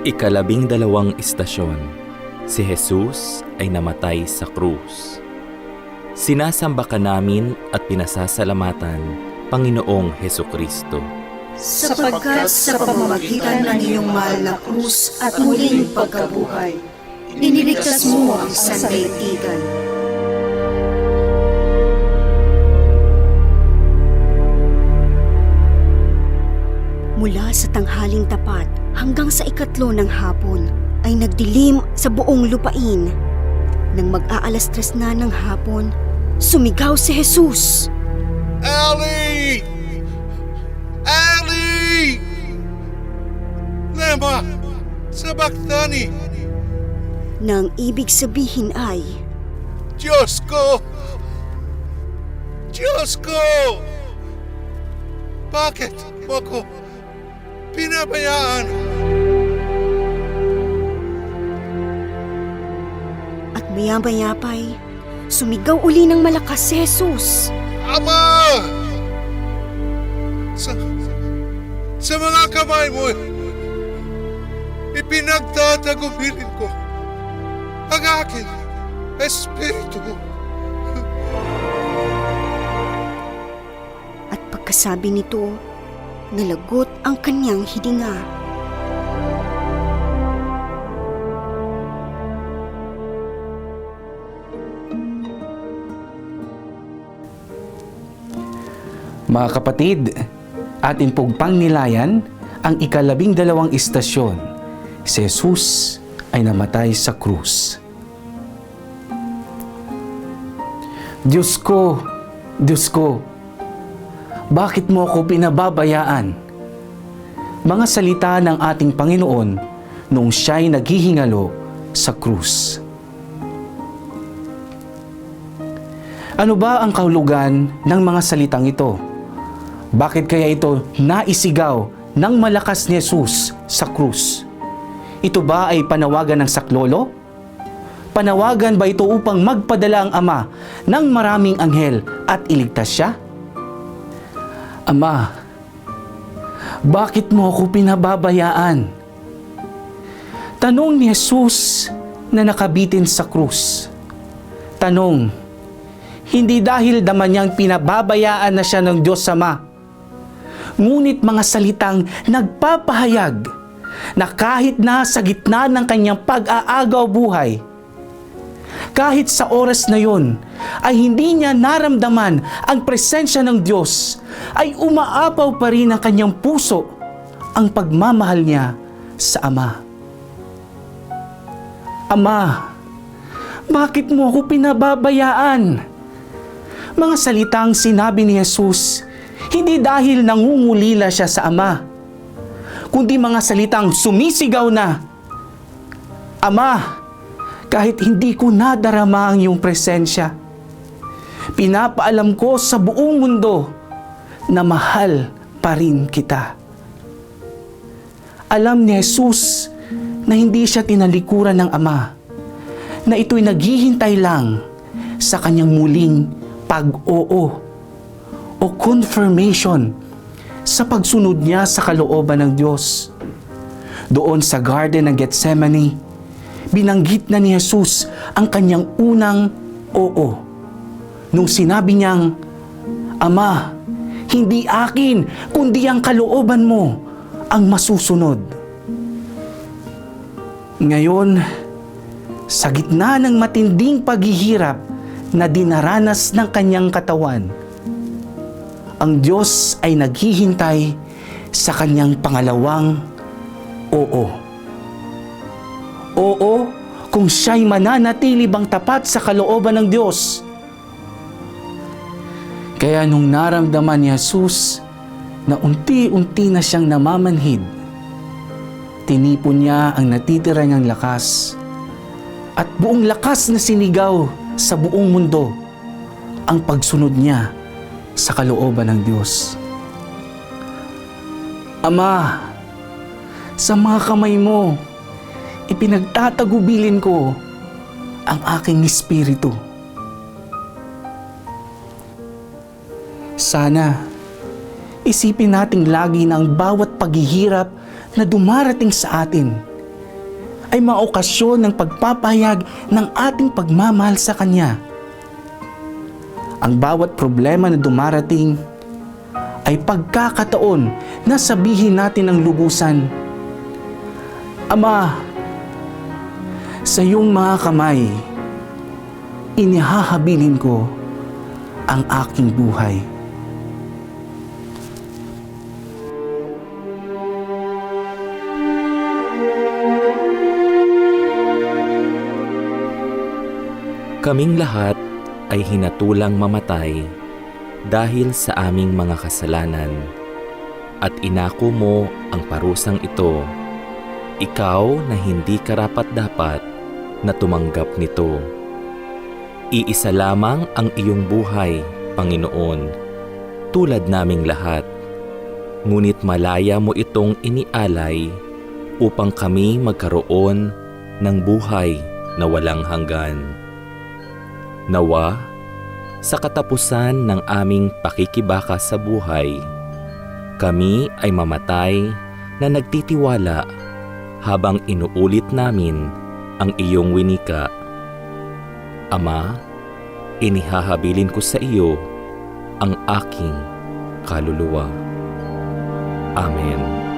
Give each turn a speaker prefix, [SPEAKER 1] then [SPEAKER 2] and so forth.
[SPEAKER 1] Ikalabing dalawang istasyon, si Jesus ay namatay sa krus. Sinasamba ka namin at pinasasalamatan, Panginoong Heso Kristo.
[SPEAKER 2] sapagkat sa pamamagitan ng iyong mahal na krus at muling pagkabuhay, iniligtas mo ang sandaigdigan. Mula sa tanghaling tapat hanggang sa ikatlo ng hapon ay nagdilim sa buong lupain. Nang mag-aalas tres na ng hapon, sumigaw si Jesus.
[SPEAKER 3] Ali! Ali! Lema! Sabachthani!
[SPEAKER 2] Nang ibig sabihin ay,
[SPEAKER 3] Diyos ko! Diyos ko! Bakit mo ko pinabayaan?
[SPEAKER 2] At maya-maya pa'y sumigaw uli ng malakas si Jesus.
[SPEAKER 3] Ama! Sa, sa mga kamay mo, ipinagtatagubilin ko ang aking espiritu.
[SPEAKER 2] At pagkasabi nito, nalagot ang kanyang hininga.
[SPEAKER 4] Mga kapatid, atin pong pangnilayan ang ikalabing dalawang istasyon. Si Jesus ay namatay sa krus. Diyos ko, Diyos ko, bakit mo ako pinababayaan? Mga salita ng ating Panginoon nung siya'y naghihingalo sa krus. Ano ba ang kahulugan ng mga salitang ito? Bakit kaya ito naisigaw ng malakas ni Jesus sa krus? Ito ba ay panawagan ng saklolo? Panawagan ba ito upang magpadala ang Ama ng maraming anghel at iligtas siya? Ama, bakit mo ako pinababayaan? Tanong ni Jesus na nakabitin sa krus. Tanong, hindi dahil daman niyang pinababayaan na siya ng Diyos Ama. Ngunit mga salitang nagpapahayag na kahit na sa gitna ng kanyang pag-aagaw buhay, kahit sa oras na yon ay hindi niya naramdaman ang presensya ng Diyos, ay umaapaw pa rin ang kanyang puso ang pagmamahal niya sa Ama. Ama, bakit mo ako pinababayaan? Mga salitang sinabi ni Jesus, hindi dahil nangungulila siya sa Ama, kundi mga salitang sumisigaw na, Ama, kahit hindi ko nadarama ang iyong presensya, pinapaalam ko sa buong mundo na mahal pa rin kita. Alam ni Jesus na hindi siya tinalikuran ng Ama, na ito'y naghihintay lang sa kanyang muling pag-oo o confirmation sa pagsunod niya sa kalooban ng Diyos. Doon sa Garden ng Gethsemane, binanggit na ni Jesus ang kanyang unang oo. Nung sinabi niyang, Ama, hindi akin, kundi ang kalooban mo ang masusunod. Ngayon, sa gitna ng matinding paghihirap na dinaranas ng kanyang katawan, ang Diyos ay naghihintay sa kanyang pangalawang oo. Oo, kung siya'y mananatili bang tapat sa kalooban ng Diyos. Kaya nung naramdaman ni Jesus na unti-unti na siyang namamanhid, tinipon niya ang natitira niyang lakas at buong lakas na sinigaw sa buong mundo ang pagsunod niya sa kalooban ng Diyos. Ama, sa mga kamay mo, ipinagtatagubilin ko ang aking espiritu. Sana, isipin nating lagi na ang bawat paghihirap na dumarating sa atin ay mga okasyon ng pagpapahayag ng ating pagmamahal sa Kanya. Ang bawat problema na dumarating ay pagkakataon na sabihin natin ng lubusan, Ama, sa iyong mga kamay, inihahabilin ko ang aking buhay.
[SPEAKER 1] Kaming lahat ay hinatulang mamatay dahil sa aming mga kasalanan at inako mo ang parusang ito, ikaw na hindi karapat-dapat na tumanggap nito. Iisa lamang ang iyong buhay, Panginoon, tulad naming lahat. Ngunit malaya mo itong inialay upang kami magkaroon ng buhay na walang hanggan. Nawa, sa katapusan ng aming pakikibaka sa buhay, kami ay mamatay na nagtitiwala habang inuulit namin ang iyong winika. Ama, inihahabilin ko sa iyo ang aking kaluluwa. Amen.